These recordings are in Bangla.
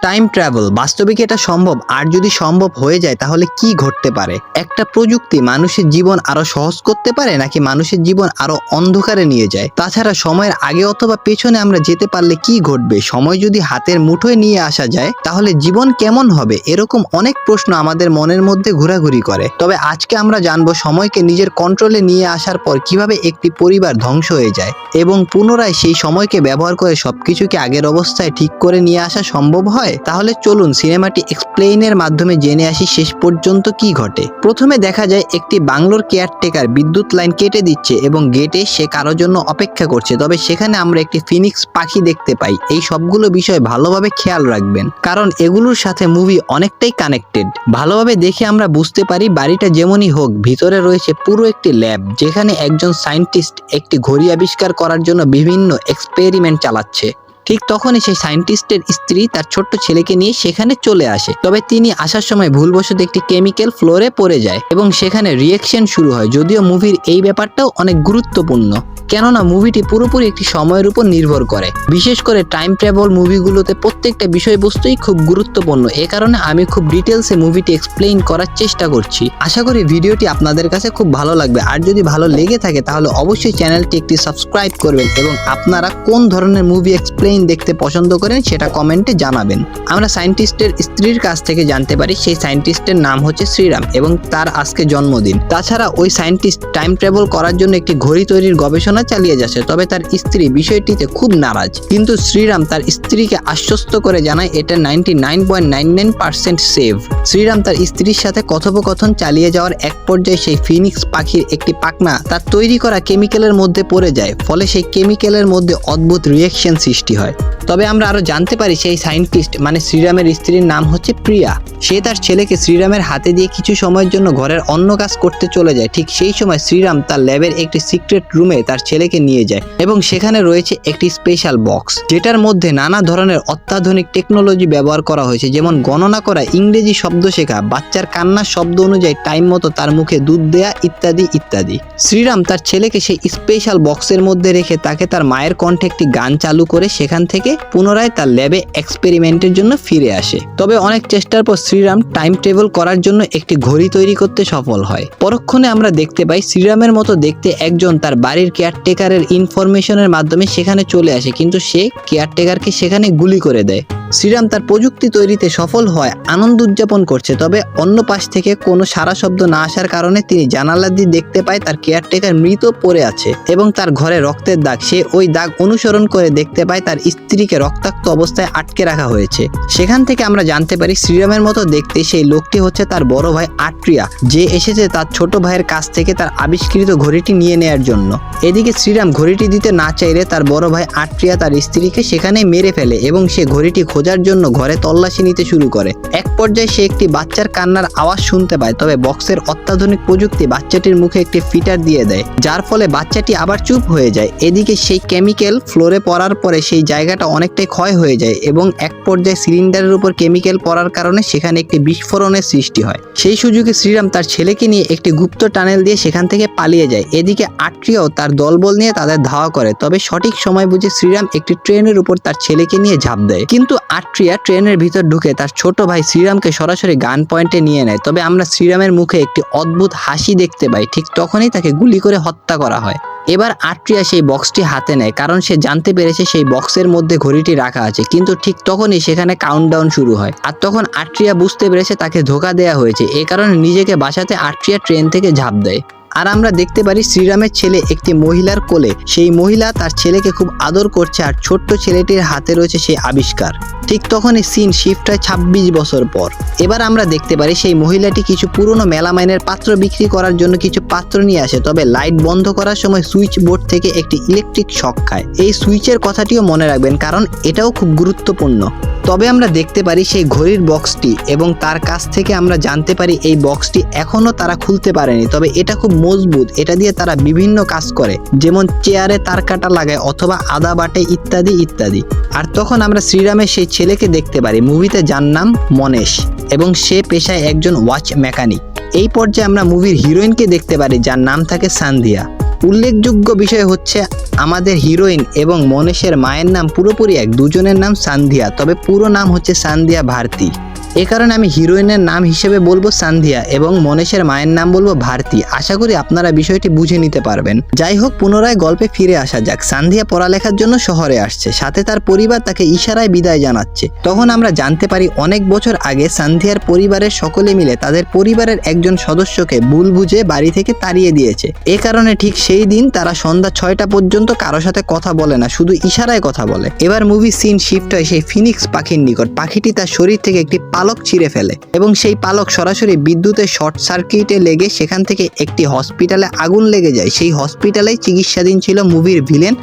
টাইম ট্রাভেল বাস্তবে কি এটা সম্ভব? আর যদি সম্ভব হয়ে যায়, তাহলে কি ঘটতে পারে? একটা প্রযুক্তি মানুষের জীবন আরও সহজ করতে পারে, নাকি মানুষের জীবন আরও অন্ধকারে নিয়ে যায়? তাছাড়া সময়ের আগে অথবা পেছনে আমরা যেতে পারলে কি ঘটবে? সময় যদি হাতের মুঠোয় নিয়ে আসা যায়, তাহলে জীবন কেমন হবে? এরকম অনেক প্রশ্ন আমাদের মনের মধ্যে ঘোরাঘুরি করে। তবে আজকে আমরা জানব সময়কে নিজের কন্ট্রোলে নিয়ে আসার পর কীভাবে একটি পরিবার ধ্বংস হয়ে যায়, এবং পুনরায় সেই সময়কে ব্যবহার করে সবকিছুকে আগের অবস্থায় ঠিক করে নিয়ে আসা সম্ভব হয়? তাহলে চলুন সিনেমাটি এক্সপ্লেইনের মাধ্যমে জেনে আসি শেষ পর্যন্ত কি ঘটে। প্রথমে দেখা যায় একটি বাংলোর কেয়ারটেকার বিদ্যুৎ লাইন কেটে দিচ্ছে এবং গেটে সে কারও জন্য অপেক্ষা করছে। তবে সেখানে আমরা একটি ফিনিক্স পাখি দেখতে পাই। এই সবগুলো বিষয় ভালোভাবে খেয়াল রাখবেন, কারণ এগুলোর সাথে মুভি অনেকটাই কানেক্টেড। ভালোভাবে দেখে আমরা বুঝতে পারি বাড়িটা যেমনই হোক, ভিতরে রয়েছে পুরো একটি ল্যাব, যেখানে একজন সায়েন্টিস্ট একটি ঘড়ি আবিষ্কার করার জন্য বিভিন্ন এক্সপেরিমেন্ট চালাচ্ছে। ঠিক তখনই সেই সায়েন্টিস্টের স্ত্রী তার ছোট্ট ছেলেকে নিয়ে সেখানে চলে আসে। তবে তিনি আসার সময় ভুলবশত একটি কেমিক্যাল ফ্লোরে পড়ে যায় এবং সেখানে রিয়েকশন শুরু হয়, যদিও মুভির এই ব্যাপারটাও অনেক গুরুত্বপূর্ণ। কেননা মুভিটি পুরোপুরি একটি সময়ের উপর নির্ভর করে। বিশেষ করে টাইম ট্রাভেল মুভিগুলোতে প্রত্যেকটা বিষয়বস্তুই খুব গুরুত্বপূর্ণ। এ কারণে আমি খুব ডিটেলসে মুভিটি এক্সপ্লেইন করার চেষ্টা করছি। আশা করি ভিডিওটি আপনাদের কাছে খুব ভালো লাগবে। আর যদি ভালো লেগে থাকে, তাহলে অবশ্যই চ্যানেলটি একটি সাবস্ক্রাইব করবেন এবং আপনারা কোন ধরনের মুভি এক্সপ্লেইন দেখতে পছন্দ করেন, সেটা কমেন্টে জানাবেন। আমরা সায়েন্টিস্টের স্ত্রীর কাছ থেকে জানতে পারি, সেই সায়েন্টিস্টের নাম হচ্ছে শ্রীরাম এবং তার আজকে জন্মদিন। তাছাড়া ওই সায়েন্টিস্ট টাইম ট্রাভেল করার জন্য একটি ঘড়ি তৈরির গবেষণা চালিয়ে যাচ্ছে, তবে তার স্ত্রী বিষয়টিতে খুব নারাজ। কিন্তু শ্রীরাম তার স্ত্রীকে আশ্বস্ত করে জানায়, এটা ninety nine point nine nine percent save Shriram তার স্ত্রীর সাথে কথোপকথন চালিয়ে যাওয়ার এক পর্যায়ে সেই ফিনিক্স পাখির একটি পাখনা তার তৈরি করা কেমিক্যালের মধ্যে পড়ে যায়, ফলে সেই কেমিক্যালের মধ্যে অদ্ভুত রিয়েকশন সৃষ্টি হয়। তবে আমরা আরও জানতে পারি সেই সায়েন্টিস্ট মানে শ্রীরামের স্ত্রীর নাম হচ্ছে প্রিয়া। সে তার ছেলেকে শ্রীরামের হাতে দিয়ে কিছু সময়ের জন্য ঘরের অন্য কাজ করতে চলে যায়। ঠিক সেই সময় শ্রীরাম তার ল্যাবের একটি সিক্রেট রুমে তার ছেলেকে নিয়ে যায় এবং সেখানে রয়েছে একটি স্পেশাল বক্স, যেটার মধ্যে নানা ধরনের অত্যাধুনিক টেকনোলজি ব্যবহার করা হয়েছে। যেমন গণনা করা, ইংরেজি শব্দ শেখা, বাচ্চার কান্নার শব্দ অনুযায়ী টাইম মতো তার মুখে দুধ দেয়া ইত্যাদি ইত্যাদি। শ্রীরাম তার ছেলেকে সেই স্পেশাল বক্সের মধ্যে রেখে তাকে তার মায়ের কণ্ঠে একটি গান চালু করে সেখান থেকে পুনরায় তার ল্যাবে এক্সপেরিমেন্টের জন্য ফিরে আসে। তবে অনেক চেষ্টার পর শ্রীরাম টাইম ট্রেভেল করার জন্য একটি ঘড়ি তৈরি করতে সফল হয়। পরক্ষণে আমরা দেখতে পাই শ্রীরামের মতো দেখতে একজন তার বাড়ির কেয়ারটেকারের ইনফরমেশনের মাধ্যমে সেখানে চলে আসে, কিন্তু সে কেয়ারটেকারকে সেখানে গুলি করে দেয়। শ্রীরাম তার প্রযুক্তি তৈরিতে সফল হয় আনন্দ উদযাপন করছে, তবে অন্য পাশ থেকে কোনো সারা শব্দ না আসার কারণে তিনি জানালা দিয়ে দেখতে পায় তার কেয়ারটেকার মৃত পড়ে আছে এবং তার ঘরে রক্তের দাগ। সে ওই দাগ অনুসরণ করে দেখতে পায় তার স্ত্রীকে রক্তাক্ত অবস্থায় আটকে রাখা হয়েছে। সেখান থেকে আমরা জানতে পারি শ্রীরামের মতো দেখতে সেই লোকটি হচ্ছে তার বড় ভাই আট্রিয়া, যে এসেছে তার ছোট ভাইয়ের কাছ থেকে তার আবিষ্কৃত ঘড়িটি নিয়ে নেয়ার জন্য। এদিকে শ্রীরাম ঘড়িটি দিতে না চাইলে তার বড় ভাই আট্রিয়া তার স্ত্রীকে সেখানে মেরে ফেলে এবং সে ঘড়িটি খোঁজার জন্য ঘরে তল্লাশি নিতে শুরু করে। এক পর্যায়ে সে একটি বাচ্চার কান্নার আওয়াজ শুনতে পায়, তবে বক্সের অত্যাধুনিক প্রযুক্তি বাচ্চাটির মুখে একটি ফিটার দিয়ে দেয়, যার ফলে বাচ্চাটি আবার চুপ হয়ে যায়। এদিকে সেই কেমিক্যাল ফ্লোরে পড়ার পরে সেই জায়গাটা অনেকটাই ক্ষয় হয়ে যায় এবং এক পর্যায়ে সিলিন্ডারের উপর কেমিক্যাল পড়ার কারণে সেখানে একটি বিস্ফোরণের সৃষ্টি হয়। সেই সুযোগে শ্রীরাম তার ছেলেকে নিয়ে একটি গুপ্ত টানেল দিয়ে সেখান থেকে পালিয়ে যায়। এদিকে আট্রিয়াও তার দলবল নিয়ে তাদের ধাওয়া করে, তবে সঠিক সময় বুঝে শ্রীরাম একটি ট্রেনের উপর তার ছেলেকে নিয়ে ঝাঁপ দেয়। কিন্তু আট্রিয়া ট্রেনের ভিতর ঢুকে তার ছোট ভাই শ্রীরামকে সরাসরি গান পয়েন্টে নিয়ে নেয়। তবে আমরা শ্রীরামের মুখে একটি অদ্ভুত হাসি দেখতে পাই, ঠিক তখনই তাকে গুলি করে হত্যা করা হয়। এবার আট্রিয়া সেই বক্সটি হাতে নেয়, কারণ সে জানতে পেরেছে সেই বক্সের মধ্যে ঘড়িটি রাখা আছে, কিন্তু ঠিক তখনই সেখানে কাউন্টডাউন শুরু হয়। আর তখন আট্রিয়া বুঝতে পেরেছে তাকে ধোকা দেয়া হয়েছে, এ কারণে নিজেকে বাঁচাতে আট্রিয়া ট্রেন থেকে ঝাঁপ দেয়। আর আমরা দেখতে পারি শ্রীরামের ছেলে একটি মহিলার কোলে। সেই মহিলা তার ছেলেকে খুব আদর করছে আর ছোট্ট ছেলেটির হাতে রয়েছে সেই আবিষ্কার। ঠিক তখনই সিন শিফট হয় ছাব্বিশ বছর পর। এবার আমরা দেখতে পারি সেই মহিলাটি কিছু পুরনো মেলামাইনের পাত্র বিক্রি করার জন্য কিছু পাত্র নিয়ে আসে, তবে লাইট বন্ধ করার সময় সুইচ বোর্ড থেকে একটি ইলেকট্রিক শক খায়। এই সুইচের কথাটিও মনে রাখবেন, কারণ এটাও খুব গুরুত্বপূর্ণ। তবে আমরা দেখতে পারি সেই ঘড়ির বক্সটি এবং তার কাছ থেকে আমরা জানতে পারি এই বক্সটি এখনও তারা খুলতে পারেনি, তবে এটা খুব মজবুত, এটা দিয়ে তারা বিভিন্ন কাজ করে, যেমন চেয়ারে তার কাটা লাগায় অথবা আদা বাটে ইত্যাদি ইত্যাদি। আর তখন আমরা শ্রীরামের সেই ছেলেকে দেখতে পারি, মুভিতে যার নাম মনেশ, এবং সে পেশায় একজন ওয়াচ মেকানিক। এই পর্যায়ে আমরা মুভির হিরোইনকে দেখতে পারি, যার নাম থাকে সান্ধিয়া। উল্লেখযোগ্য বিষয় হচ্ছে, আমাদের হিরোইন এবং মনেশের মায়ের নাম পুরোপুরি এক, দুজনের নাম সান্ধিয়া, তবে পুরো নাম হচ্ছে সান্ধিয়া ভারতী। এ কারণে আমি হিরোইনের নাম হিসেবে বলব সান্ধিয়া এবং মনীষের মায়ের নাম বলব ভারতী। আশা করি আপনারা বিষয়টি বুঝে নিতে পারবেন। যাই হোক, পুনরায় গল্পে ফিরে আসা যাক। সান্ধিয়া পড়ালেখার জন্য শহরে আসছে। সাথে তার পরিবার তাকে ইশারায় বিদায় জানাচ্ছে। তখন আমরা জানতে পারি, অনেক বছর আগে সান্ধিয়ার পরিবারের সকলে মিলে তাদের পরিবারের একজন সদস্যকে ভুল বুঝে বাড়ি থেকে তাড়িয়ে দিয়েছে। এ কারণে ঠিক সেই দিন তারা সন্ধ্যা ছয়টা পর্যন্ত কারও সাথে কথা বলে না, শুধু ইশারায় কথা বলে। এবার মুভি সিন শিফট হয় সেই ফিনিক্স পাখির নিকট। পাখিটি তার শরীর থেকে একটি পালক ছিঁড়ে ফেলে এবং সেই পালক সরাসরি বিদ্যুতের শর্ট সার্কিটে লেগে সেখান থেকে একটি হসপিটালে আগুন লেগে যায়। সেই হসপিটালেই চিকিৎসাধীন ছিল মুভির ভিলেন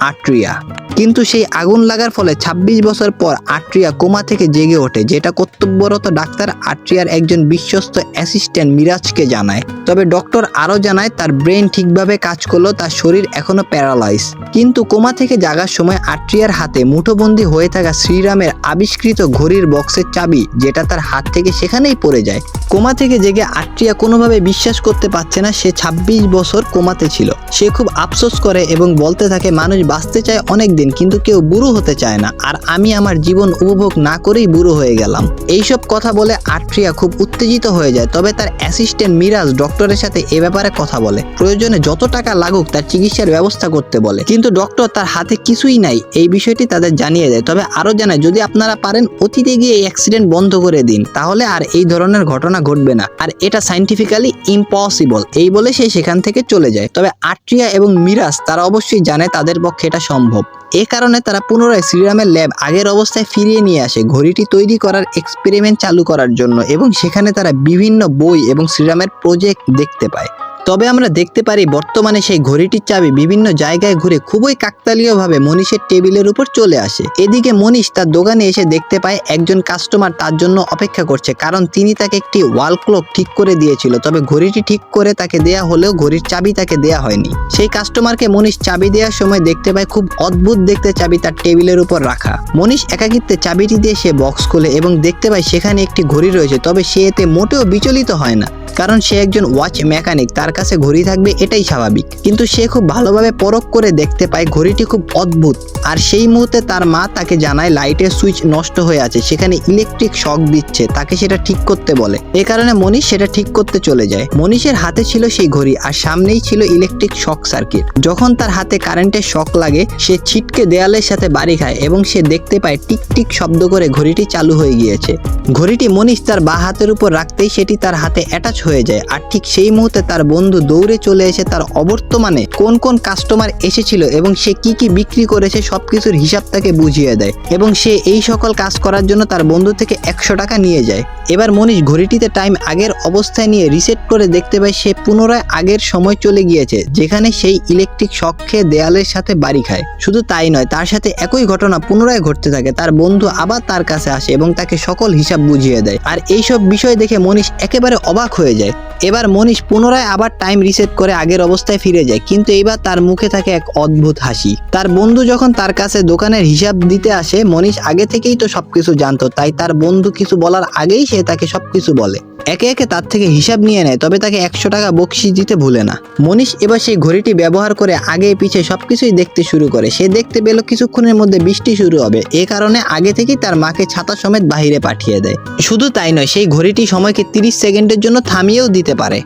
আট্রিয়া কিন্তু সেই আগুন লাগার ফলে ২৬ বছর পর আট্রিয়া কোমা থেকে জেগে ওঠে, যেটা কর্তব্যরত ডাক্তার আট্রিয়ার একজন বিশ্বস্ত অ্যাসিস্ট্যান্ট মিরাজকে জানায়। তবে ডক্টর আরও জানায়, তার ব্রেন ঠিকভাবে কাজ করল তার শরীর এখনও প্যারালাইজ। কিন্তু কোমা থেকে জাগার সময় আট্রিয়ার হাতে মুঠোবন্দি হয়ে থাকা শ্রীরামের আবিষ্কৃত ঘড়ির বক্সের চাবি, যেটা তার হাত থেকে সেখানেই পড়ে যায়। কোমা থেকে জেগে আট্রিয়া কোনোভাবে বিশ্বাস করতে পারছে না, সে ২৬ বছর কোমাতে ছিল। সে খুব আফসোস করে এবং বলতে থাকে, মানুষ বাঁচতে চায় অনেক দিন কিন্তু কেউ বুড়ো হতে চায় না। আর আমি আমার জীবন উপভোগ না করেই বুড়ো হয়ে গেলাম। এইসব কথা বলে আট্রিয়া খুব উত্তেজিত হয়ে যায়। তবে তার অ্যাসিস্ট্যান্ট মিরাজ ডক্টরের সাথে এ ব্যাপারে কথা বলে। প্রয়োজনে যত টাকা লাগুক, তার চিকিৎসার ব্যবস্থা করতে বলে। কিন্তু ডক্টর তার হাতে কিছুই নাই। এই বিষয়টি তাদের জানিয়ে দেয়। তবে আরও জানায়, যদি আপনারা পারেন, অতীতে গিয়ে এই অ্যাক্সিডেন্ট বন্ধ করে দিন। তাহলে আর এই ধরনের ঘটনা ঘটবে না। আর এটা সাইন্টিফিক্যালি ইম্পসিবল এই বলে সে সেখান থেকে চলে যায়। তবে আট্রিয়া এবং মিরাজ, তারা অবশ্যই জানে তাদের পক্ষে এটা সম্ভব। এ কারণে তারা পুনরায় শ্রীরামের ল্যাব আগের অবস্থায় ফিরিয়ে নিয়ে আসে। ঘড়িটি তৈরি করার এক্সপেরিমেন্ট চালু করার জন্য এবং সেখানে তারা বিভিন্ন বই এবং শ্রীরামের প্রজেক্ট দেখতে পায়। তবে আমরা দেখতে পারি বর্তমানে সেই ঘড়িটির চাবি বিভিন্ন জায়গায় ঘুরে খুবই কাকতালীয়ভাবে মনীষের টেবিলের উপর চলে আসে। এদিকে মনীষ তার দোকানে এসে দেখতে পায় একজন কাস্টমার তার জন্য অপেক্ষা করছে, কারণ তিনি তাকে একটি ওয়াল ক্লক ঠিক করে দিয়েছিল। তবে ঘড়িটি ঠিক করে তাকে দেয়া হলেও ঘড়ির চাবি তাকে দেয়া হয়নি। সেই কাস্টমারকে মনীষ চাবি দেওয়ার সময় দেখতে পায় খুব অদ্ভুত দেখতে চাবি তার টেবিলের উপর রাখা। মনীষ একাকিত্বে চাবিটি দিয়ে সে বক্স খোলে এবং দেখতে পায় সেখানে একটি ঘড়ি রয়েছে, তবে সে এতে মোটেও বিচলিত হয় না, কারণ সে একজন ওয়াচ মেকানিক তার কাছে ঘড়ি থাকবে এটাই স্বাভাবিক। কিন্তু সে খুব ভালোভাবে পরখ করে দেখতে পায় ঘড়িটি খুব অদ্ভুত। আর সেই মুহূর্তে তার মা তাকে জানায়, লাইটের সুইচ নষ্ট হয়ে আছে, সেখানে ইলেকট্রিক শক দিচ্ছে, তাকে সেটা ঠিক করতে বলে। এ কারণে মনীষ সেটা ঠিক করতে চলে যায়। মনীষের হাতে ছিল সেই ঘড়ি, আর সামনেই ছিল ইলেকট্রিক শক সার্কিট। যখন তার হাতে কারেন্টের শক লাগে, সে ছিটকে দেয়ালের সাথে বাড়ি খায় এবং সে দেখতে পায় টিক টিক শব্দ করে ঘড়িটি চালু হয়ে গিয়েছে। ঘড়িটি মনীষ তার বা হাতের উপর রাখতেই সেটি তার হাতে অ্যাটাচ হয়ে যায়, আর ঠিক সেই মুহূর্তে তার বন্ধু দৌড়ে চলে এসে তার অবর্তমানে কোন কোন কাস্টমার এসেছিল এবং সে কি কি বিক্রি করেছে সবকিছুর হিসাব তাকে বুঝিয়ে দেয় এবং সে এই সকল কাজ করার জন্য তার বন্ধু থেকে একশো টাকা নিয়ে যায়। এবার মনীষ ঘড়িটিতে টাইম আগের অবস্থায় নিয়ে রিসেট করে দেখতে পায় সে পুনরায় আগের সময় চলে গিয়েছে, যেখানে সেই ইলেকট্রিক শক খেয়ে দেয়ালের সাথে বাড়ি খায়। শুধু তাই নয়, তার সাথে একই ঘটনা পুনরায় ঘটতে থাকে। তার বন্ধু আবার তার কাছে আসে এবং তাকে সকল হিসাব বুঝিয়ে দেয়। আর এইসব বিষয় দেখে মনীষ একেবারে অবাক হয়ে যায়। এবার মনীষ পুনরায় আবার টাইম রিসেট করে আগের অবস্থায় ফিরে যায়। কিন্তু এইবার তার মুখে থাকে এক অদ্ভুত হাসি। তার বন্ধু যখন তার কাছে দোকানের হিসাব দিতে আসে, মনীষ আগে থেকেই তো সবকিছু জানতো। তাই তার বন্ধু কিছু বলার আগেই সে তাকে সবকিছু বলে। একে একে তার থেকে হিসাব নিয়ে নেয়, তবে তাকে একশো টাকা বকশিস দিতে ভুলে না। মনীষ এবার সেই ঘড়িটি ব্যবহার করে আগে পিছে সবকিছুই দেখতে শুরু করে। সে দেখতে পেল কিছুক্ষণের মধ্যে বৃষ্টি শুরু হবে। এ কারণে আগে থেকেই তার মাকে ছাতা সমেত বাহিরে পাঠিয়ে দেয়। শুধু তাই নয়, সেই ঘড়িটি সময়কে তিরিশ সেকেন্ডের জন্য থামিয়েও দিতে পারে।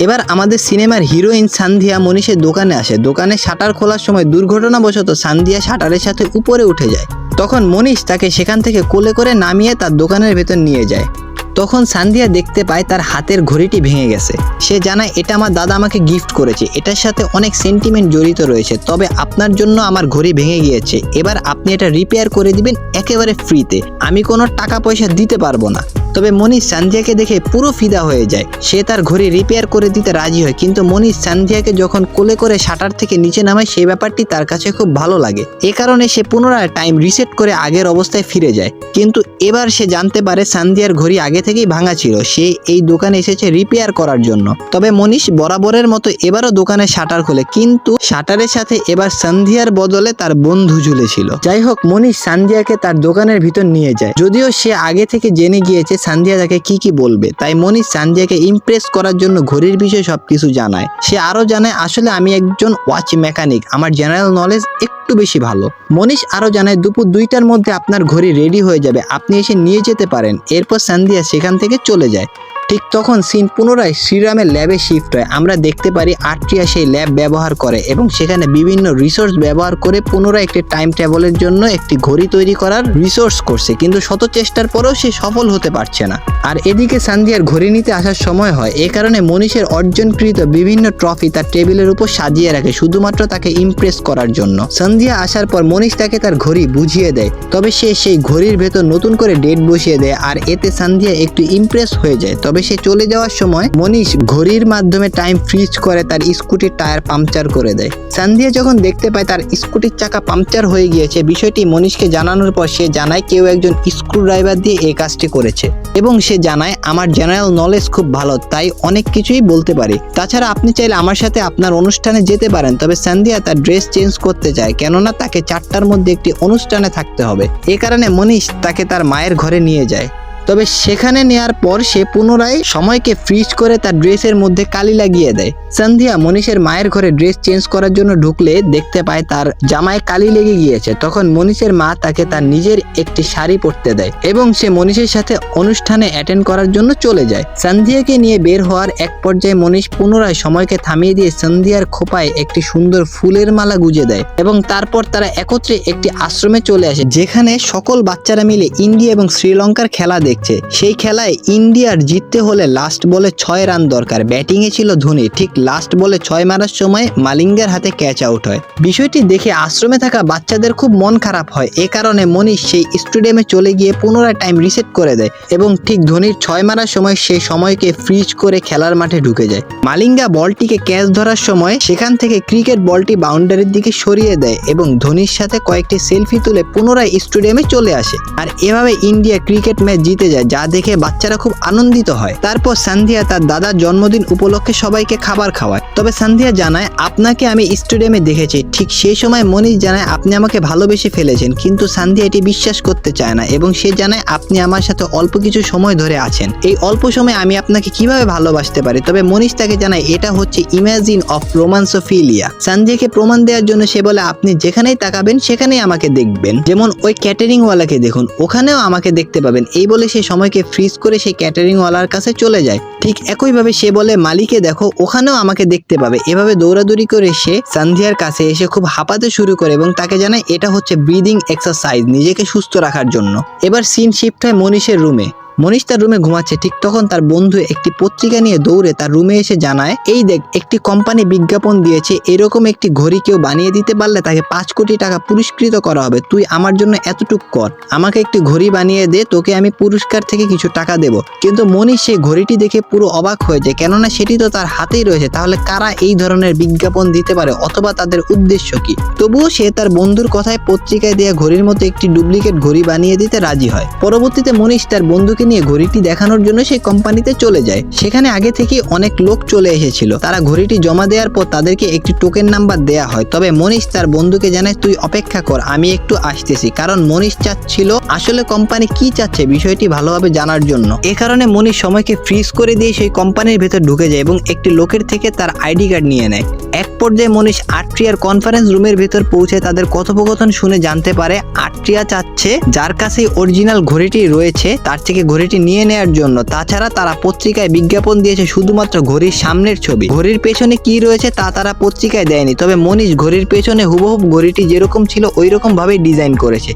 এবার আমাদের সিনেমার হিরোইন সান্ধিয়া মনীষের দোকানে আসে। দোকানে শাটার খোলার সময় দুর্ঘটনাবশত সান্ধিয়া শাটারের সাথে উপরে উঠে যায়। তখন মনীষ তাকে সেখান থেকে কোলে করে নামিয়ে তার দোকানের ভেতর নিয়ে যায়। তখন সান্ধিয়া দেখতে পায় তার হাতের ঘড়িটি ভেঙে গেছে। সে জানায়, এটা আমার দাদা আমাকে গিফট করেছে। এটার সাথে অনেক সেন্টিমেন্ট জড়িত রয়েছে। তবে আপনার জন্য আমার ঘড়ি ভেঙে গিয়েছে। এবার আপনি এটা রিপেয়ার করে দিবেন একেবারে ফ্রিতে আমি কোনো টাকা পয়সা দিতে পারব না। তবে মনীষ সান্ধিয়াকে দেখে পুরো ফিদা হয়ে যায়। সে তার ঘড়ি রিপেয়ার করে দিতে রাজি হয়, কিন্তু মনীষ সান্ধিয়াকে যখন কোলে করে শাটার থেকে নিচে নামায় সেই ব্যাপারটি তার কাছে খুব ভালো লাগে। এ কারণে সে পুনরায় টাইম রিসেট করে আগের অবস্থায় ফিরে যায়। কিন্তু এবার সে জানতে পারে সান্ধিয়ার ঘড়ি আগে থেকেই ভাঙা ছিল। সে এই দোকানে এসেছে রিপেয়ার করার জন্য। তবে মনীষ বরাবরের মতো এবারও দোকানে শাটার খোলে, কিন্তু শাটারের সাথে এবার সান্ধিয়ার বদলে তার বন্ধু ঝুলেছিল। যাই হোক, মনীষ সান্ধিয়াকে তার দোকানের ভিতর নিয়ে যায়। যদিও সে আগে থেকে জেনে গিয়েছে সান্ধিয়া তাকে কি কি বলবে? তাই মনি সান্ধিয়াকে ইমপ্রেস করার জন্য ঘড়ির বিষয়ে সব কিছু জানায়। সে আরও জানায়, আসলে আমি একজন ওয়াচ মেকানিক আমার জেনারেল নলেজ একটু বেশি ভালো। মনীষ আরও জানায়, দুপুর দুইটার মধ্যে আপনার ঘড়ি রেডি হয়ে যাবে, আপনি এসে নিয়ে যেতে পারেন। এরপর সান্ধিয়া সেখান থেকে চলে যায়। ঠিক তখন সিন পুনরায় শ্রীরামের ল্যাবে শিফট হয়। আমরা দেখতে পারি আট্রিয়া সেই ল্যাব ব্যবহার করে এবং সেখানে বিভিন্ন রিসোর্স ব্যবহার করে পুনরায় একটি টাইম ট্রাভেলের জন্য একটি ঘড়ি তৈরি করার রিসোর্স করছে। কিন্তু শত চেষ্টার পরেও সে সফল হতে পারছে না। আর এদিকে সান্ধিয়ার ঘড়ি নিতে আসার সময় হয়। এ কারণে মনীষের অর্জনকৃত বিভিন্ন ট্রফি তার টেবিলের উপর সাজিয়ে রাখে শুধুমাত্র তাকে ইমপ্রেস করার জন্য। সন্ধিয়া আসার পর মনীষ তাকে তার ঘড়ি বুঝিয়ে দেয়। তবে সে সেই ঘড়ির ভেতর নতুন করে ডেট বসিয়ে দেয়। আর এতে সন্ধ্যা একটু ইমপ্রেস হয়ে যায়। তবে সে চলে যাওয়ার সময় মনীষ ঘড়ির মাধ্যমে টাইম ফ্রিজ করে তার স্কুটির টায়ার পাংচার করে দেয়। সন্ধ্যা যখন দেখতে পায় তার স্কুটির চাকা পাংচার হয়ে গিয়েছে, বিষয়টি মনীষকে জানানোর পর সে জানায় কেউ একজন স্ক্রু ড্রাইভার দিয়ে এই কাজটি করেছে এবং সে জানায়, আমার জেনারেল নলেজ খুব ভালো, তাই অনেক কিছুই বলতে পারি। তাছাড়া আপনি চাইলে আমার সাথে আপনার অনুষ্ঠানে যেতে পারেন, তবে সান্ধিয়া তার ড্রেস চেঞ্জ করতে চায়, কেননা তাকে চারটার মধ্যে একটি অনুষ্ঠানে থাকতে হবে। এ কারণে মনীষ তাকে তার মায়ের ঘরে নিয়ে যায়। তবে সেখানে নেয়ার পর সে পুনরায় সময়কে ফ্রিজ করে তার ড্রেসের মধ্যে কালি লাগিয়ে দেয়। সন্ধ্যা মনীষের মায়ের ঘরে ড্রেস চেঞ্জ করার জন্য ঢুকলে দেখতে পায় তার জামায় কালি লেগে গিয়েছে। তখন মনীষের মা তাকে তার নিজের একটি শাড়ি পরতে দেয় এবং সে মনীষের সাথে অনুষ্ঠানে অ্যাটেন্ড করার জন্য চলে যায়। সন্ধিয়াকে নিয়ে বের হওয়ার এক পর্যায়ে মনীষ পুনরায় সময়কে থামিয়ে দিয়ে সন্ধিয়ার খোপায় একটি সুন্দর ফুলের মালা গুজে দেয় এবং তারপর তারা একত্রে একটি আশ্রমে চলে আসে, যেখানে সকল বাচ্চারা মিলে ইন্ডিয়া এবং শ্রীলঙ্কার খেলা দেখছে সেই খেলায় ইন্ডিয়ার জিততে হলে লাস্ট বলে ছয় রান দরকার। ব্যাটিংয়ে ছিল ধোনি। ঠিক লাস্ট বলে ছয় মারার সময় মালিঙ্গার হাতে ক্যাচ আউট হয়। বিষয়টি দেখে আশ্রমে থাকা বাচ্চাদের খুব মন খারাপ হয়। এ কারণে মনীষ সেই স্টেডিয়ামে চলে গিয়ে পুনরায় টাইম রিসেট করে দেয় এবং ঠিক ধোনির ছয় মারার সময় সেই সময়কে ফ্রিজ করে খেলার মাঠে ঢুকে যায়। মালিঙ্গা বলটিকে ক্যাচ ধরার সময় সেখান থেকে ক্রিকেট বলটি বাউন্ডারির দিকে সরিয়ে দেয় এবং ধোনির সাথে কয়েকটি সেলফি তুলে পুনরায় স্টেডিয়ামে চলে আসে। আর এভাবে ইন্ডিয়া ক্রিকেট ম্যাচ জিতে যায়, যা দেখে বাচ্চারা খুব আনন্দিত হয়। তারপর সান্ধিয়া তার দাদার জন্মদিন উপলক্ষে সবাইকে খাবার খাওয়ায়। তবে সান্ধিয়া জানায়, আপনাকে আমি স্টেডিয়ামে দেখেছি। ঠিক সেই সময় মনীষ জানায়, আপনি আমাকে ভালোবেসে ফেলেছেন। কিন্তু সান্ধিয়া এটি বিশ্বাস করতে চায় না এবং সে জানায়, আপনি আমার সাথে অল্প কিছু সময় ধরে আছেন। এই অল্প সময় আমি আপনাকে কীভাবে ভালোবাসতে পারি? তবে মনীষ তাকে জানায়, এটা হচ্ছে ইমাজিন অফ রোমান্সোফিলিয়া। সান্ধিয়াকে প্রমাণ দেওয়ার জন্য সে বলে, আপনি যেখানেই তাকাবেন, সেখানেই আমাকে দেখবেন। যেমন ওই ক্যাটারিংওয়ালাকে দেখুন, ওখানেও আমাকে দেখতে পাবেন। এই বলে সে সময়কে ফ্রিজ করে সেই ক্যাটারিংওয়ালার কাছে চলে যায়। ঠিক একইভাবে সে বলে, মালিকে দেখো, ওখানেও আমাকে দেখতে পাবে। এভাবে দৌড়াদৌড়ি করে সে সান্ধিয়ার কাছে এসে খুব হাঁপাতে শুরু করে এবং তাকে জানায়, এটা হচ্ছে ব্রিদিং এক্সারসাইজ নিজেকে সুস্থ রাখার জন্য। এবার সিন শিফট হয় মনীষের রুমে মনীষ তার রুমে ঘুমাচ্ছে। ঠিক তখন তার বন্ধু একটি পত্রিকা নিয়ে দৌড়ে তার রুমে এসে জানায়, এই দেখ, একটি কোম্পানি বিজ্ঞাপন দিয়েছে, এরকম একটি ঘড়ি কেউ বানিয়ে দিতে পারলে তাকে পাঁচ কোটি টাকা পুরস্কৃত করা হবে। তুই আমার জন্য এতটুক কর। আমাকে একটি ঘড়ি বানিয়ে দে, তোকে আমি পুরস্কার থেকে কিছু টাকা দেব। কিন্তু মনীষ সেই ঘড়িটি দেখে পুরো অবাক হয়ে যায়, কেননা সেটি তো তার হাতেই রয়েছে। তাহলে কারা এই ধরনের বিজ্ঞাপন দিতে পারে, অথবা তাদের উদ্দেশ্য কি? তবুও সে তার বন্ধুর কথায় পত্রিকায় দেওয়া ঘড়ির মতো একটি ডুপ্লিকেট ঘড়ি বানিয়ে দিতে রাজি হয়। পরবর্তীতে মনীষ তার বন্ধুকে নিয়ে ঘড়িটি দেখানোর জন্য সেই কোম্পানিতে চলে যায়। সেখানে আগে থেকে অনেক লোক চলে এসেছিল। তারা ঘড়িটি জমা দেওয়ার পর তাদেরকে একটি টোকেন নাম্বার দেয়া হয়। তবে মনীষ তার বন্ধুকে জানায়, তুই অপেক্ষা কর, আমি একটু আসতেছি। কারণ মনীষ চাচ্ছিল, আসলে কোম্পানি কি চাচ্ছে বিষয়টি ভালোভাবে জানার জন্য। এ কারণে মনীষ সময়কে ফ্রিজ করে দিয়ে সেই কোম্পানির ভেতর ঢুকে যায় এবং একটি লোকের থেকে তার আইডি কার্ড নিয়ে নেয়। এক পর্যায়ে মনীষ আট্রিয়ার কনফারেন্স রুমের ভেতর পৌঁছে তাদের কথোপকথন শুনে জানতে পারে, আট্রিয়া চাচ্ছে, যার কাছে অরিজিনাল ঘড়িটি রয়েছে, তার থেকে ঘড়িটি নিয়ে নেয়ার জন্য। তাছাড়া তারা পত্রিকায় বিজ্ঞাপন দিয়েছে শুধুমাত্র ঘড়ির সামনের ছবি। ঘড়ির পেছনে কি রয়েছে তা তারা পত্রিকায় দেয়নি। তবে মনীষ ঘড়ির পেছনে হুবহুব ঘড়িটি যেরকম ছিল ওই রকম ভাবেই ডিজাইন করেছে।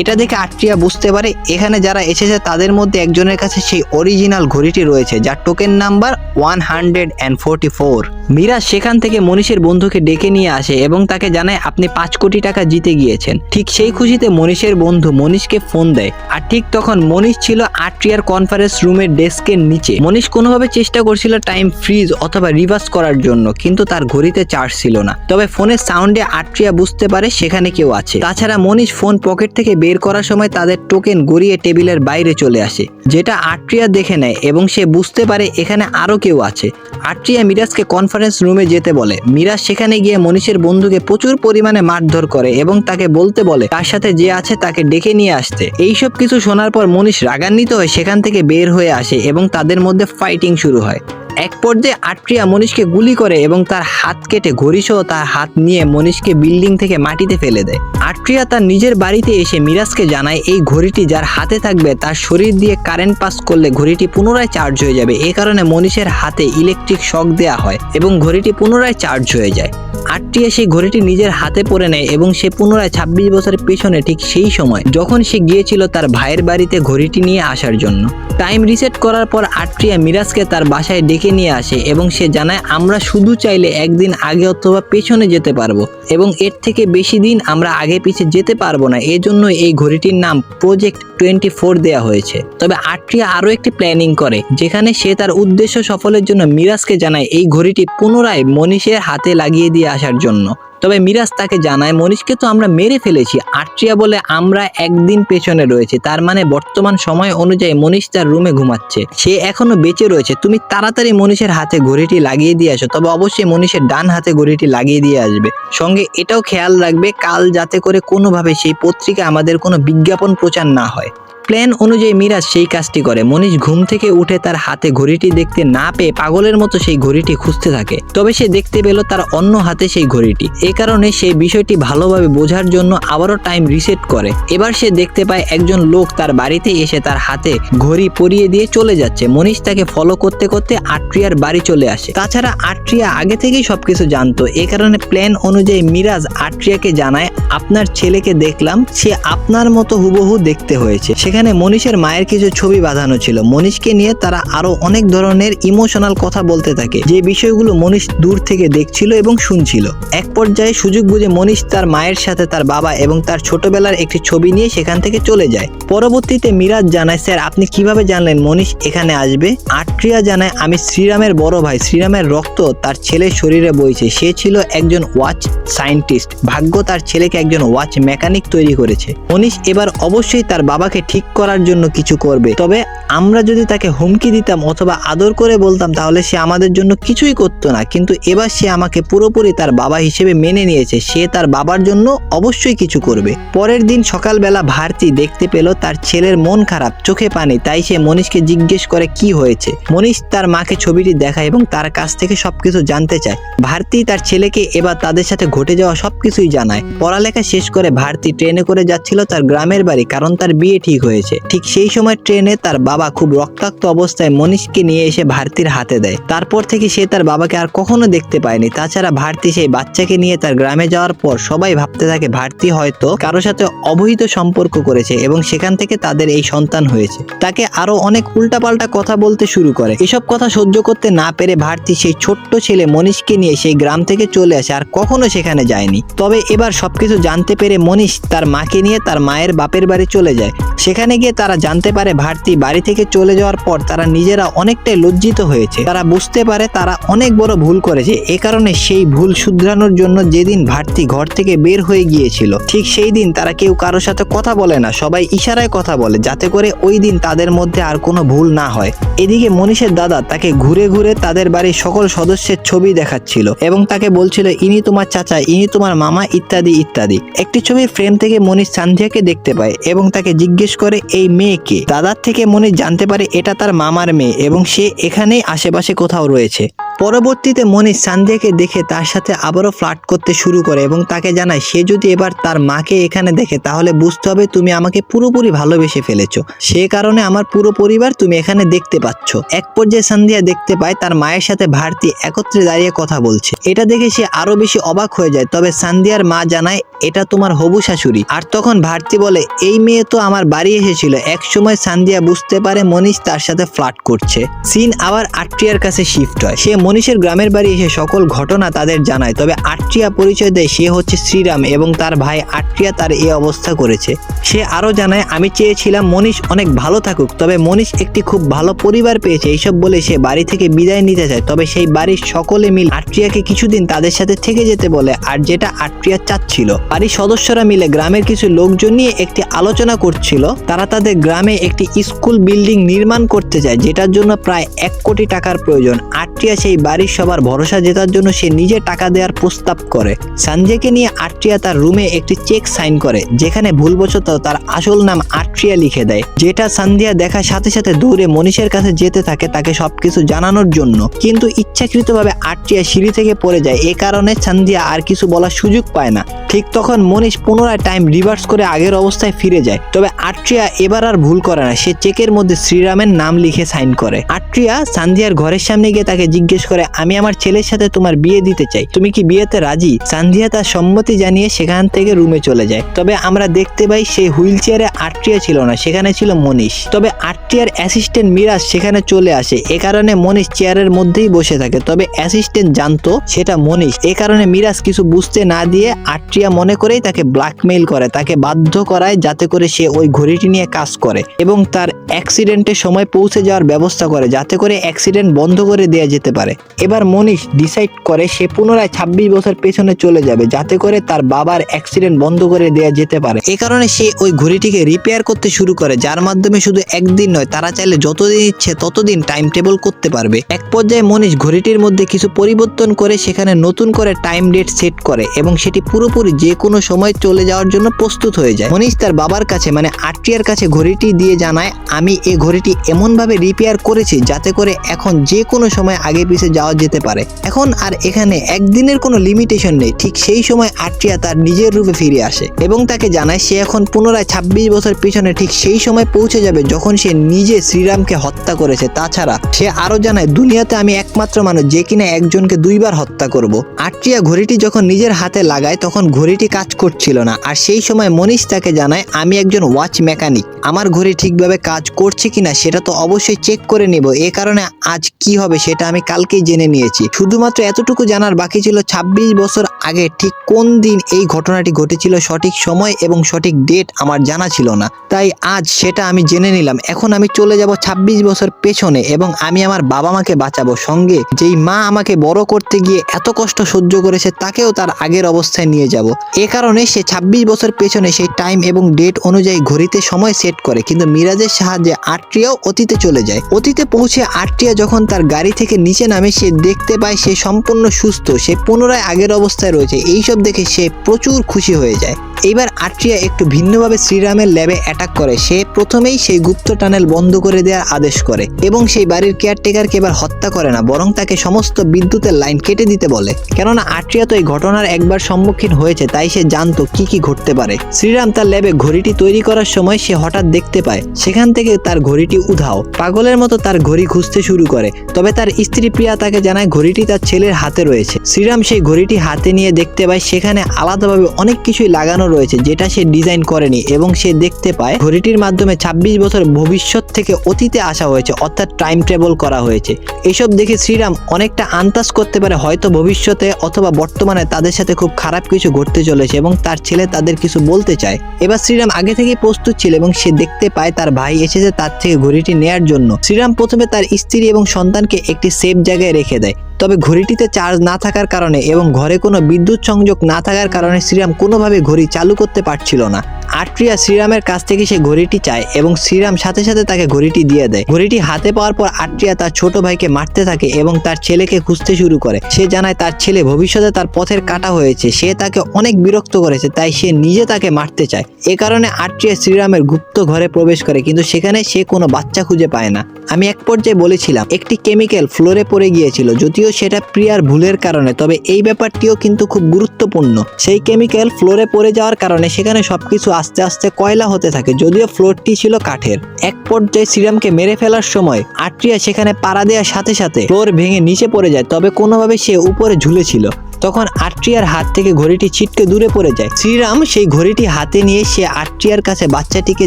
এটা দেখে আট্রিয়া বুঝতে পারে, এখানে যারা এসেছে তাদের মধ্যে একজনের কাছে সেই অরিজিনাল ঘড়িটি রয়েছে, যার token number one hundred and forty four Miraj সেখান থেকে মনীষের বন্ধুকে ডেকে নিয়ে আসে এবং তাকে জানায়, আপনি পাঁচ কোটি টাকা জিতে গিয়েছেন। ঠিক সেই খুশিতে মনীষের বন্ধু মনীষকে ফোন দেয়। আর ঠিক তখন মনীষ ছিল আট্রিয়ার কনফারেন্স রুমের ডেস্কের নিচে। মনীষ কোনোভাবে চেষ্টা করছিল টাইম ফ্রিজ অথবা রিভার্স করার জন্য, কিন্তু তার ঘড়িতে চার্জ ছিল না। তবে ফোনের সাউন্ডে আট্রিয়া বুঝতে পারে সেখানে কেউ আছে। তাছাড়া মনীষ ফোন পকেট থেকে বের বের করার সময় তাদের টোকেন গড়িয়ে টেবিলের বাইরে চলে আসে, যেটা আট্রিয়া দেখে নেয় এবং সে বুঝতে পারে এখানে আরও কেউ আছে। আট্রিয়া মিরাজকে কনফারেন্স রুমে যেতে বলে। মিরাজ সেখানে গিয়ে মনীষের বন্ধুকে প্রচুর পরিমাণে মারধর করে এবং তাকে বলতে বলে, তার সাথে যে আছে তাকে ডেকে নিয়ে আসতে। এইসব কিছু শোনার পর মনীষ রাগান্বিত হয়ে সেখান থেকে বের হয়ে আসে এবং তাদের মধ্যে ফাইটিং শুরু হয়। এক পর্যায়ে আট্রিয়া মনীষকে গুলি করে এবং তার হাত কেটে ঘড়িসহ তার হাত নিয়ে মনীষকে বিল্ডিং থেকে মাটিতে ফেলে দেয়। আট্রিয়া তার নিজের বাড়িতে এসে মিরাজকে জানায়, এই ঘড়িটি যার হাতে থাকবে, তার শরীর দিয়ে কারেন্ট পাস করলে ঘড়িটি পুনরায় চার্জ হয়ে যাবে। এ কারণে মনীষের হাতে ইলেকট্রিক শক দেয়া হয় এবং ঘড়িটি পুনরায় চার্জ হয়ে যায়। আট্রিয়া সেই ঘড়িটি নিজের হাতে পরে নেয় এবং সে পুনরায় ছাব্বিশ বছরের পেছনে ঠিক সেই সময় যখন সে গিয়েছিল তার ভাইয়ের বাড়িতে ঘড়িটি নিয়ে আসার জন্য। টাইম রিসেট করার পর আট্রিয়া মিরাজকে তার বাসায় ডেকে নিয়ে আসে এবং সে জানায়, আমরা শুধু চাইলে একদিন আগে অথবা পেছনে যেতে পারব এবং এর থেকে বেশি দিন আমরা আগে পিছে যেতে পারব না। এজন্য এই ঘড়িটির নাম প্রজেক্ট টোয়েন্টি ফোর দেওয়া হয়েছে। তবে আট্রিয়া আরও একটি প্ল্যানিং করে, যেখানে সে তার উদ্দেশ্য সফলের জন্য মিরাজকে জানায়, এই ঘড়িটি পুনরায় মনীষের হাতে লাগিয়ে দিয়ে আসার জন্য। তবে মিরাজ তাকে জানায়, মনীষকে তো আমরা মেরে ফেলেছি। আট্রিয়া বলে আমরা একদিন পেছনে রয়েছে। তার মানে বর্তমান সময় অনুযায়ী মনীষ তার রুমে ঘুমাচ্ছে। সে এখনও বেঁচে রয়েছে। তুমি তাড়াতাড়ি মনীষের হাতে ঘড়িটি লাগিয়ে দিয়ে আসো। তবে অবশ্যই মনীষের ডান হাতে ঘড়িটি লাগিয়ে দিয়ে আসবে। সঙ্গে এটাও খেয়াল রাখবে, কাল যাতে করে কোনোভাবে সেই পত্রিকা আমাদের কোনো বিজ্ঞাপন প্রচার না হয়। প্ল্যান অনুযায়ী মিরাজ সেই কাজটি করে। মনীষ ঘুম থেকে উঠে তার হাতে ঘড়িটি দেখতে না পেয়ে পাগলের মতো সেই ঘড়িটি খুঁজতে থাকে। তবে সে দেখতে পেল তার অন্য হাতে সেই ঘড়িটি। এ কারণে সেই বিষয়টি ভালোভাবে বোঝার জন্য আবারও টাইম রিসেট করে। এবার সে দেখতে পায় একজন লোক তার বাড়িতে এসে তার হাতে ঘড়ি পরিয়ে দিয়ে চলে যাচ্ছে। মনীষ তাকে ফলো করতে করতে আট্রিয়ার বাড়ি চলে আসে। তাছাড়া আট্রিয়া আগে থেকেই সবকিছু জানতো। এ কারণে প্ল্যান অনুযায়ী মিরাজ আট্রিয়াকে জানায়, আপনার ছেলেকে দেখলাম, সে আপনার মতো হুবহু দেখতে হয়েছে। সেখানে মনীষের মায়ের কিছু ছবি বাঁধানো ছিল। মনীষকে নিয়ে তারা আরও অনেক ধরনের ইমোশনাল কথা বলতে থাকে। যে বিষয়গুলো মনীষ দূর থেকে দেখছিল এবং শুনছিল। এক পর্যায়ে সুযোগ বুঝে মনীষ তার মায়ের সাথে তার বাবা এবং তার ছোটবেলার একটি ছবি নিয়ে সেখান থেকে চলে যায়। পরবর্তীতে মিরাজ জানায়, স্যার, আপনি কীভাবে জানলেন মনীষ এখানে আসবে? আট্রিয়া জানায়, আমি শ্রীরামের বড় ভাই। শ্রীরামের রক্ত তার ছেলের শরীরে বইছে। সে ছিল একজন ওয়াচ সায়েন্টিস্ট ভাগ্য তার ছেলেকে একজন ওয়াচ মেকানিক তৈরি করেছে। মনীষ এবার অবশ্যই তার বাবাকে ঠিক করার জন্য কিছু করবে। তবে আমরা যদি তাকে হুমকি দিতাম অথবা আদর করে বলতাম, তাহলে সে আমাদের জন্য কিছুই করতো না। কিন্তু এবার সে আমাকে পুরোপুরি তার বাবা হিসেবে মেনে নিয়েছে। সে তার বাবার জন্য অবশ্যই কিছু করবে। পরের দিন সকালবেলা ভারতী দেখতে পেল তার ছেলের মন খারাপ, চোখে পানি। তাই সে মনীষকে জিজ্ঞেস করে, কি হয়েছে? মনীষ তার মাকে ছবিটি দেখায় এবং তার কাছ থেকে সবকিছু জানতে চায়। ভারতী তার ছেলেকে এবার তাদের সাথে ঘটে যাওয়া সবকিছুই জানায়। পড়ালেখা শেষ করে ভারতী ট্রেনে করে যাচ্ছিল তার গ্রামের বাড়ি, কারণ তার বিয়ে ঠিক হয়েছে। ঠিক সেই সময় ট্রেনে তার বাবা খুব রক্তাক্ত অবস্থায় মনীষকে নিয়ে এসে ভারতীর হাতে দেয়। তারপর থেকে সে তার বাবাকে আর কখনো দেখতে পায়নি। তাছাড়া ভারতী সেই বাচ্চাকে নিয়ে তার গ্রামে যাওয়ার পর সবাই ভাবতে থাকে ভারতী হয়তো কারোর সাথে অবহিত সম্পর্ক করেছে এবং সেখান থেকে তাদের এই সন্তান হয়েছে। তাকে আরও অনেক উল্টাপাল্টা কথা বলতে শুরু করে। এসব কথা সহ্য করতে না পেরে ভারতী সেই ছোট্ট ছেলে মনীষকে নিয়ে সেই গ্রাম থেকে চলে আসে আর কখনো সেখানে যায়নি। তবে এবার সবকিছু জানতে পেরে মনীষ তার মাকে নিয়ে তার মায়ের বাপের বাড়ি চলে যায়। সেখানে গিয়ে তারা জানতে পারে ভারতী বাড়ি থেকে চলে যাওয়ার পর তারা নিজেরা অনেকটাই লজ্জিত হয়েছে। তারা বুঝতে পারে তারা অনেক বড় ভুল করেছে। এ কারণে সেই ভুল শুধরানোর জন্য যেদিন ভারতী ঘর থেকে বের হয়ে গিয়েছিল, ঠিক সেই দিন তারা কেউ কারোর সাথে কথা বলে না, সবাই ইশারায় কথা বলে, যাতে করে ওই দিন তাদের মধ্যে আর কোনো ভুল না হয়। এদিকে মনীষের দাদা তাকে ঘুরে ঘুরে তাদের বাড়ির সকল সদস্যের ছবি দেখাচ্ছিল এবং তাকে বলছিল, ইনি তোমার চাচা, ইনি তোমার মামা, ইত্যাদি ইত্যাদি। একটি ছবি ফ্রেম থেকে মনীষ সান্ধিয়াকে দেখতে পায় এবং তাকে জিজ্ঞেস করে এই মেয়েকে। দাদার থেকে মনীষ জানতে পারে এটা তার মামার মেয়ে এবং সে এখানেই আশেপাশে কোথাও রয়েছে। পরবর্তীতে মনীষ সান্ধিয়াকে দেখে তার সাথে আবারও ফ্লার্ট করতে শুরু করে এবং তাকে জানায়, সে যদি এবার তার মাকে এখানে দেখে, তাহলে বুঝতে হবে তুমি আমাকে পুরোপুরি ভালোবেসে ফেলেছো। সে কারণে আমার পুরো পরিবার তুমি এখানে দেখতে পাচ্ছ। এক পর্যায়ে সান্ধিয়া দেখতে পায় তার মায়ের সাথে ভারতী একত্রে দাঁড়িয়ে কথা বলছে। এটা দেখে সে আরও বেশি অবাক হয়ে যায়, তবে সান্ধিয়ার মা জানায়, এটা তোমার হবু শাশুড়ি। আর তখন ভারতী বলে, এই মেয়ে তো আমার বাড়ি এসেছিল। এক সময় সান্দিয়া বুঝতে পারে মনীষ তার সাথে ফ্লার্ট করছে। সিন আবার আট্রিয়ার কাছে শিফট হয়। সে মনীষের গ্রামের বাড়ি এসে সকল ঘটনা তাদের জানায়। তবে আট্রিয়া পরিচয় দেয় সে হচ্ছে শ্রীরাম এবং তার ভাই আট্রিয়া তার এই অবস্থা করেছে। সে আরও জানায়, আমি চেয়েছিলাম মনীষ অনেক ভালো থাকুক, তবে মনীষ একটি খুব ভালো পরিবার পেয়েছে। এইসব বলে সে বাড়ি থেকে বিদায় নিতে চায়। তবে সেই বাড়ির সকলে মিল আট্রিয়াকে কিছুদিন তাদের সাথে থেকে যেতে বলে, আর যেটা আট্রিয়া চাচ্ছিল। বাড়ির সদস্যরা মিলে গ্রামের কিছু লোকজন নিয়ে একটি আলোচনা করছিল। তারা তাদের গ্রামে একটি স্কুল বিল্ডিং নির্মাণ করতে চায় যেটার জন্য প্রায় এক কোটি টাকার প্রয়োজন। আট্রিয়া সেই বাড়ির সবার ভরসা জেতার জন্য সে নিজে টাকা দেওয়ার প্রস্তাব করে। সঞ্জয়কে নিয়ে আট্রিয়া তার রুমে একটি চেক সাইন করে, যেখানে ভুলবশত তার আসল নাম আট্রিয়া লিখে দেয়, যেটা সন্ধ্যা দেখার সাথে সাথে দৌড়ে মনীষের কাছে যেতে থাকে তাকে সবকিছু জানানোর জন্য। কিন্তু ইচ্ছাকৃতভাবে আট্রিয়া সিঁড়ি থেকে পড়ে যায়, এ কারণে সন্ধ্যা আর কিছু বলার সুযোগ পায় না। ঠিক তখন মনীষ পুনরায় টাইম রিভার্স করে আগের অবস্থায় ফিরে যায়। তবে আট্রিয়া এবার আর ভুল করে না। সে চেকের মধ্যে শ্রীরামের নাম লিখে সাইন করে। আট্রিয়া সান্ধিয়ার ঘরের সামনে গিয়ে তাকে জিজ্ঞেস করে, আমি আমার ছেলের সাথে তোমার বিয়ে দিতে চাই। তুমি কি বিয়েতে রাজি? সান্ধিয়া তার সম্মতি জানিয়ে সেখান থেকে রুমে চলে যায়। তবে আমরা দেখতে পাই সেই হুইল চেয়ারে আট্রিয়া ছিল না, সেখানে ছিল মনীষ। তবে আট্রিয়ার অ্যাসিস্ট্যান্ট মিরাজ সেখানে চলে আসে। এ কারণে মনীষ চেয়ারের মধ্যেই বসে থাকে। তবে অ্যাসিস্ট্যান্ট জানতো সেটা মনীষ। এ কারণে মিরাজ কিছু বুঝতে না দিয়ে আট্রিয়া মনে করেই তাকে ব্ল্যাকমেইল করে। তাকে বাধ্য করায় যাতে করে সে ওই ঘড়িটি নিয়ে কাজ করে এবং তার অ্যাক্সিডেন্টের সময় পৌঁছে যাওয়ার ব্যবস্থা করে, যাতে করে অ্যাক্সিডেন্ট বন্ধ করে দেওয়া যেতে পারে। এবার মনীষ ডিসাইড করে সে পুনরায় ছাব্বিশ বছর পেছনে চলে যাবে, যাতে করে তার বাবার অ্যাক্সিডেন্ট বন্ধ করে দেওয়া যেতে পারে। এ কারণে সে ওই ঘড়িটিকে রিপেয়ার করতে শুরু করে, যার মাধ্যমে শুধু একদিন নয়, তারা চাইলে যতদিন ইচ্ছে ততদিন টাইম টেবল করতে পারবে। এক পর্যায়ে মনীষ ঘড়িটির মধ্যে কিছু পরিবর্তন করে সেখানে নতুন করে টাইম ডেট সেট করে এবং সেটি পুরোপুরি যে কোনো সময় চলে যাওয়ার জন্য প্রস্তুত হয়ে যায়। মনীষ তার বাবার কাছে মানে আট্রিয়ার কাছে ঘড়িটি দিয়ে জানায়, আমি এই ঘড়িটি এমনভাবে রিপেয়ার করেছি যাতে করে এখন যে কোনো সময় আগে পিছে যাওয়া যেতে পারে। এখন আর এখানে একদিনের কোনো লিমিটেশন নেই। ঠিক সেই সময় আট্রিয়া তার নিজের রূপে ফিরে আসে এবং তাকে জানায়, সে এখন পুনরায় ছাব্বিশ বছর পিছনে ঠিক সেই সময় পৌঁছে যাবে যখন সে নিজে শ্রীরামকে হত্যা করেছে। তাছাড়া সে আরও জানায়, দুনিয়াতে আমি একমাত্র মানুষ যে কিনা একজনকে দুইবার হত্যা করব। আট্রিয়া ঘড়িটি যখন নিজের হাতে লাগায়, তখন ঘড়িটি কাজ করছিল না। আর সেই সময় মনীষ তাকে জানায়, আমি একজন ওয়াচ মেকানিক আমার ঘড়ি ঠিকভাবে কাজ করছে কিনা সেটা তো অবশ্যই চেক করে নেব। এ কারণে আজ কি হবে সেটা আমি কালকেই জেনে নিয়েছি। শুধুমাত্র এতটুকু জানার বাকি ছিল ২৬ বছর আগে ঠিক কোন দিন এই ঘটনাটি ঘটেছিল সঠিক সময় এবং সঠিক ডেট আমার জানা ছিল না। তাই আজ সেটা আমি জেনে নিলাম। এখন আমি চলে যাব ২৬ বছর পেছনে এবং আমি আমার বাবা মাকে বাঁচাবো। সঙ্গে যেই মা আমাকে বড় করতে গিয়ে এত কষ্ট সহ্য করেছে তাকেও তার আগের অবস্থায় নিয়ে যাব। এ কারণে সে ২৬ বছর পেছনে সেই টাইম এবং ডেট অনুযায়ী ঘড়িতে সময় সেট করে। কিন্তু মিরাজের সাহায্যে আট্রিয়াও অতীতে চলে যায়। অতীতে পৌঁছে আট্রিয়া যখন তার গাড়ি থেকে নিচে নামে, সে দেখতে পায় সে সম্পূর্ণ সুস্থ। সে পুনরায় আগের অবস্থায় রয়েছে। এইসব দেখে সে প্রচুর খুশি হয়ে যায়। এইবার আট্রিয়া একটু ভিন্নভাবে শ্রীরামের ল্যাবে অ্যাটাক করে। সে প্রথমেই সেই গুপ্ত টানেল বন্ধ করে দেওয়ার আদেশ করে এবং সেই বাড়ির কেয়ারটেকারকে এবার হত্যা করে না, বরং তাকে সমস্ত বিদ্যুতের লাইন কেটে দিতে বলে। কেননা আট্রিয়া তো এই ঘটনার একবার সম্মুখীন হয়েছে, তাই সে জানতো কি কি ঘটতে পারে। শ্রীরাম তার ল্যাবে ঘড়িটি তৈরি করার সময় সে হঠাৎ দেখতে পায়, সেখান থেকে তার ঘড়িটি উধাও। পাগলের মতো তার ঘড়ি খুঁজতে শুরু করে। তবে তার স্ত্রী প্রিয়া তাকে জানায় ঘড়িটি তার ছেলের হাতে রয়েছে। শ্রীরাম সেই ঘড়িটি হাতে নিয়ে দেখতে পায়, সেখানে আলাদাভাবে অনেক কিছুই লাগানো রয়েছে, যেটা সে ডিজাইন করেনি এবং সে দেখতে পায়, ঘড়িটির মাধ্যমে ২৬ বছর ভবিষ্যৎ থেকে অতীতে আসা হয়েছে, অর্থাৎ টাইম ট্রাভেল করা হয়েছে। এসব দেখে শ্রীরাম অনেকটা আন্দাজ করতে পারে, হয়তো ভবিষ্যতে অথবা বর্তমানে তাদের সাথে খুব খারাপ কিছু ঘটতে চলেছে এবং তার ছেলে তাদের কিছু বলতে চায়। এবার শ্রীরাম আগে থেকেই প্রস্তুত ছিল এবং সে দেখতে পায় তার ভাই এসেছে তার থেকে ঘড়িটি নেয়ার জন্য। শ্রীরাম প্রথমে তার স্ত্রী এবং সন্তানকে একটি সেফ জায়গায় রেখে দেয়। তবে ঘড়িটিতে চার্জ না থাকার কারণে এবং ঘরে কোনো বিদ্যুৎ সংযোগ না থাকার কারণে শ্রীরাম কোনোভাবে ঘড়ি চালু করতে পারছিল না। আট্রিয়া শ্রীরামের কাছ থেকে সে ঘড়িটি চায় এবং শ্রীরাম সাথে সাথে তাকে ঘড়িটি দিয়ে দেয়। ঘড়িটি হাতে পাওয়ার পর আট্রিয়া তার ছোট ভাইকে মারতে থাকে এবং তার ছেলেকে খুঁজতে শুরু করে। সে জানায় তার ছেলে ভবিষ্যতে তার পথের কাটা হয়েছে, সে তাকে অনেক বিরক্ত করেছে, তাই সে নিজে তাকে মারতে চায়। এ কারণে আট্রিয়া শ্রীরামের গুপ্ত ঘরে প্রবেশ করে, কিন্তু সেখানে সে কোনো বাচ্চা খুঁজে পায় না। আমি এক পর্যায়ে বলেছিলাম, একটি কেমিক্যাল ফ্লোরে পড়ে গিয়েছিল, যদিও সেটা প্রিয়ার ভুলের কারণে, তবে এই ব্যাপারটিও কিন্তু খুব গুরুত্বপূর্ণ। সেই কেমিক্যাল ফ্লোরে পড়ে যাওয়ার কারণে সেখানে সবকিছু আস্তে আস্তে কয়লা হতে থাকে, যদিও ফ্লোরটি ছিল কাঠের। এক পর্যায়ে সিরামকে মেরে ফেলার সময় আট্রিয়া সেখানে পাড়া দেওয়ার সাথে সাথে ফ্লোর ভেঙে নিচে পড়ে যায়, তবে কোনোভাবে সে উপরে ঝুলেছিল। তখন আট্রিয়ার হাত থেকে ঘড়িটি ছিটকে দূরে পড়ে যায়। শ্রীরাম সেই ঘড়িটি হাতে নিয়ে সে আট্রিয়ার কাছে বাচ্চাটিকে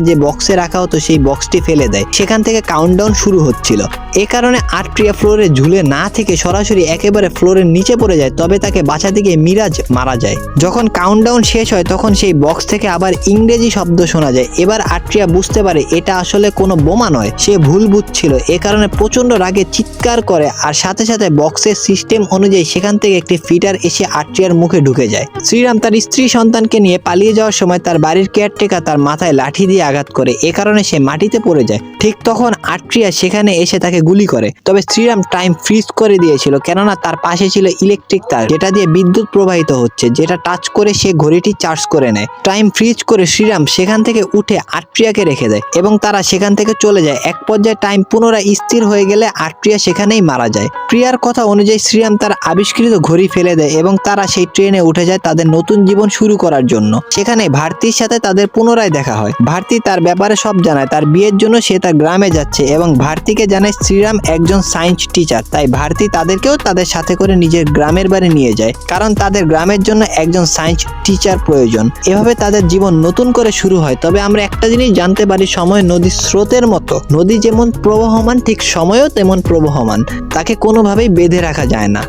যে বক্সে রাখা হতো সেই বক্সটি ফেলে দেয়। সেখান থেকে কাউন্টডাউন শুরু হচ্ছিল। এ কারণে আট্রিয়া ফ্লোরে ঝুলে না থেকে সরাসরি একেবারে ফ্লোরের নিচে পড়ে যায়, তবে তাকে বাঁচাতে গিয়ে মিরাজ মারা যায়। যখন কাউন্টডাউন শেষ হয়, তখন সেই বক্স থেকে আবার ইংরেজি শব্দ শোনা যায়। এবার আট্রিয়া বুঝতে পারে, এটা আসলে কোনো বোমা নয়। সে ভুল বুঝছিল। এ কারণে প্রচণ্ড রাগে চিৎকার করে, আর সাথে সাথে বক্সের সিস্টেম অনুযায়ী সেখান থেকে একটি ফিটার এসে আট্রিয়ার মুখে ঢুকে যায়। শ্রীরাম তার স্ত্রী সন্তানকে নিয়ে পালিয়ে যাওয়ার সময় তার বাড়ির কেয়ারটেকার তার মাথায় লাঠি দিয়ে আঘাত করে। এ কারণে সে মাটিতে পড়ে যায়। ঠিক তখন আট্রিয়া সেখানে এসে তাকে গুলি করে। তবে শ্রীরাম টাইম ফ্রিজ করে দিয়েছিল, কেননা তার পাশে ছিল ইলেকট্রিক তার, যেটা দিয়ে বিদ্যুৎ প্রবাহিত হচ্ছে, যেটা টাচ করে সে ঘড়িটি চার্জ করে নেয়। টাইম ফ্রিজ করে শ্রীরাম সেখান থেকে উঠে আট্রিয়াকে রেখে দেয় এবং তারা সেখান থেকে চলে যায়। এক পর্যায়ে টাইম পুনরায় স্থির হয়ে গেলে আট্রিয়া সেখানেই মারা যায়। প্রিয়ার কথা অনুযায়ী শ্রীরাম তার আবিষ্কৃত ঘড়ি ফেলে দেয় এবং তারা সেই ট্রেনে উঠে যায় তাদের নতুন জীবন শুরু করার জন্য। সেখানে ভারতীর সাথে তাদের পুনরায় দেখা হয়। ভারতী তার ব্যাপারে সব জানায়। তার বিয়ের জন্য সে তার গ্রামে যাচ্ছে এবং ভারতীকে জানায় শ্রীরাম একজন সায়েন্স টিচার তাই ভারতী তাদেরকেও তাদের সাথে করে নিজের গ্রামের বাড়ি নিয়ে যায়। কারণ তাদের গ্রামের জন্য একজন সায়েন্স টিচার প্রয়োজন। এভাবে তাদের জীবন নতুন করে শুরু হয়। তবে আমরা একটা জিনিস জানতে পারি, সময় নদীর স্রোতের মতো। নদী যেমন প্রবহমান, ঠিক সময়ও তেমন প্রবহমান। তাকে কোনোভাবেই বেঁধে রাখা যায় না।